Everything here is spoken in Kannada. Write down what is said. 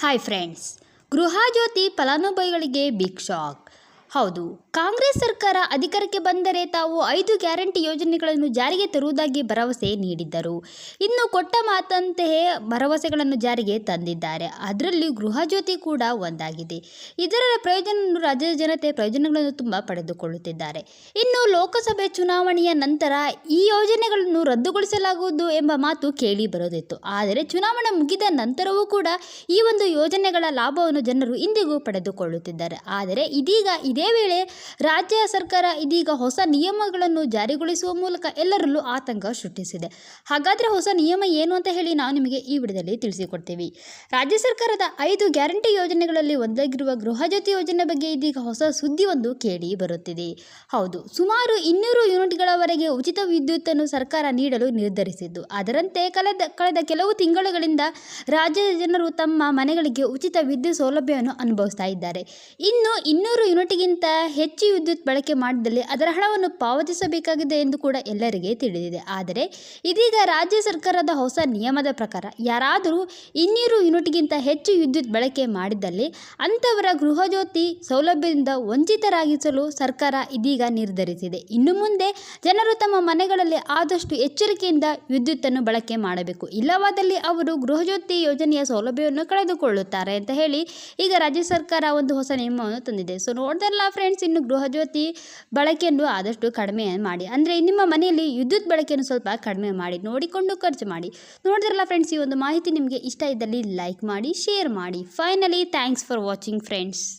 ಹಾಯ್ ಫ್ರೆಂಡ್ಸ್ ಗೃಹಜ್ಯೋತಿ ಫಲಾನುಭವಿಗಳಿಗೆ ಬಿಗ್ ಶಾಕ್ ಹೌದು. ಕಾಂಗ್ರೆಸ್ ಸರ್ಕಾರ ಅಧಿಕಾರಕ್ಕೆ ಬಂದರೆ ತಾವು ಐದು ಗ್ಯಾರಂಟಿ ಯೋಜನೆಗಳನ್ನು ಜಾರಿಗೆ ತರುವುದಾಗಿ ಭರವಸೆ ನೀಡಿದ್ದರು. ಇನ್ನು ಕೊಟ್ಟ ಮಾತಂತೆಯೇ ಭರವಸೆಗಳನ್ನು ಜಾರಿಗೆ ತಂದಿದ್ದಾರೆ. ಅದರಲ್ಲಿ ಗೃಹಜ್ಯೋತಿ ಕೂಡ ಒಂದಾಗಿದೆ. ಇದರ ಪ್ರಯೋಜನ ರಾಜ್ಯದ ಜನತೆ ಪ್ರಯೋಜನಗಳನ್ನು ತುಂಬ ಪಡೆದುಕೊಳ್ಳುತ್ತಿದ್ದಾರೆ. ಇನ್ನು ಲೋಕಸಭೆ ಚುನಾವಣೆಯ ನಂತರ ಈ ಯೋಜನೆಗಳನ್ನು ರದ್ದುಗೊಳಿಸಲಾಗುವುದು ಎಂಬ ಮಾತು ಕೇಳಿ ಬರೋದಿತ್ತು ಆದರೆ ಚುನಾವಣೆ ಮುಗಿದ ನಂತರವೂ ಕೂಡ ಈ ಒಂದು ಯೋಜನೆಗಳ ಲಾಭವನ್ನು ಜನರು ಇಂದಿಗೂ ಪಡೆದುಕೊಳ್ಳುತ್ತಿದ್ದಾರೆ. ಆದರೆ ಇದೀಗ ಇದೇ ವೇಳೆ ರಾಜ್ಯ ಸರ್ಕಾರ ಇದೀಗ ಹೊಸ ನಿಯಮಗಳನ್ನು ಜಾರಿಗೊಳಿಸುವ ಮೂಲಕ ಎಲ್ಲರಲ್ಲೂ ಆತಂಕ ಸೃಷ್ಟಿಸಿದೆ. ಹಾಗಾದರೆ ಹೊಸ ನಿಯಮ ಏನು ಅಂತ ಹೇಳಿ ನಾವು ನಿಮಗೆ ಈ ವಿಡಿಯೋದಲ್ಲಿ ತಿಳಿಸಿಕೊಡ್ತೀವಿ. ರಾಜ್ಯ ಸರ್ಕಾರದ ಐದು ಗ್ಯಾರಂಟಿ ಯೋಜನೆಗಳಲ್ಲಿ ಒಂದಾಗಿರುವ ಗೃಹಜ್ಯೋತಿ ಯೋಜನೆ ಬಗ್ಗೆ ಇದೀಗ ಹೊಸ ಸುದ್ದಿ ಒಂದು ಕೇಳಿ ಬರುತ್ತಿದೆ. ಹೌದು, ಸುಮಾರು ಇನ್ನೂರು ಯೂನಿಟ್ಗಳವರೆಗೆ ಉಚಿತ ವಿದ್ಯುತ್ತನ್ನು ಸರ್ಕಾರ ನೀಡಲು ನಿರ್ಧರಿಸಿದ್ದು. ಅದರಂತೆ ಕಳೆದ ಕಳೆದ ಕೆಲವು ತಿಂಗಳುಗಳಿಂದ ರಾಜ್ಯದ ಜನರು ತಮ್ಮ ಮನೆಗಳಿಗೆ ಉಚಿತ ವಿದ್ಯುತ್ ಸೌಲಭ್ಯವನ್ನು ಅನುಭವಿಸ್ತಾ ಇದ್ದಾರೆ. ಇನ್ನು ಇನ್ನೂರು ಯೂನಿಟ್ಗಿಂತ ಹೆಚ್ಚು ವಿದ್ಯುತ್ ಬಳಕೆ ಮಾಡಿದಲ್ಲಿ ಅದರ ಹಣವನ್ನು ಪಾವತಿಸಬೇಕಾಗಿದೆ ಎಂದು ಕೂಡ ಎಲ್ಲರಿಗೆ ತಿಳಿದಿದೆ. ಆದರೆ ಇದೀಗ ರಾಜ್ಯ ಸರ್ಕಾರದ ಹೊಸ ನಿಯಮದ ಪ್ರಕಾರ ಯಾರಾದರೂ ಇನ್ನೂರು ಯೂನಿಟ್ಗಿಂತ ಹೆಚ್ಚು ವಿದ್ಯುತ್ ಬಳಕೆ ಮಾಡಿದಲ್ಲಿ ಅಂಥವರ ಗೃಹಜ್ಯೋತಿ ಸೌಲಭ್ಯದಿಂದ ವಂಚಿತರಾಗಿಸಲು ಸರ್ಕಾರ ಇದೀಗ ನಿರ್ಧರಿಸಿದೆ. ಇನ್ನು ಮುಂದೆ ಜನರು ತಮ್ಮ ಮನೆಗಳಲ್ಲಿ ಆದಷ್ಟು ಎಚ್ಚರಿಕೆಯಿಂದ ವಿದ್ಯುತ್ತನ್ನು ಬಳಕೆ ಮಾಡಬೇಕು. ಇಲ್ಲವಾದಲ್ಲಿ ಅವರು ಗೃಹಜ್ಯೋತಿ ಯೋಜನೆಯ ಸೌಲಭ್ಯವನ್ನು ಕಳೆದುಕೊಳ್ಳುತ್ತಾರೆ ಅಂತ ಹೇಳಿ ಈಗ ರಾಜ್ಯ ಸರ್ಕಾರ ಒಂದು ಹೊಸ ನಿಯಮವನ್ನು ತಂದಿದೆ. ಸೊ ನೋಡ್ದಲ್ಲ ಫ್ರೆಂಡ್ಸ್ ಇನ್ನು ಗೃಹಜ್ಯೋತಿ ಬಳಕೆಯನ್ನು ಆದಷ್ಟು ಕಡಿಮೆ ಮಾಡಿ. ಅಂದರೆ ನಿಮ್ಮ ಮನೆಯಲ್ಲಿ ವಿದ್ಯುತ್ ಬಳಕೆಯನ್ನು ಸ್ವಲ್ಪ ಕಡಿಮೆ ಮಾಡಿ, ನೋಡಿಕೊಂಡು ಖರ್ಚು ಮಾಡಿ. ನೋಡಿದ್ರಲ್ಲ ಫ್ರೆಂಡ್ಸ್ ಈ ಒಂದು ಮಾಹಿತಿ ನಿಮಗೆ ಇಷ್ಟ ಇದ್ದಲ್ಲಿ ಲೈಕ್ ಮಾಡಿ ಶೇರ್ ಮಾಡಿ. Finally thanks for watching friends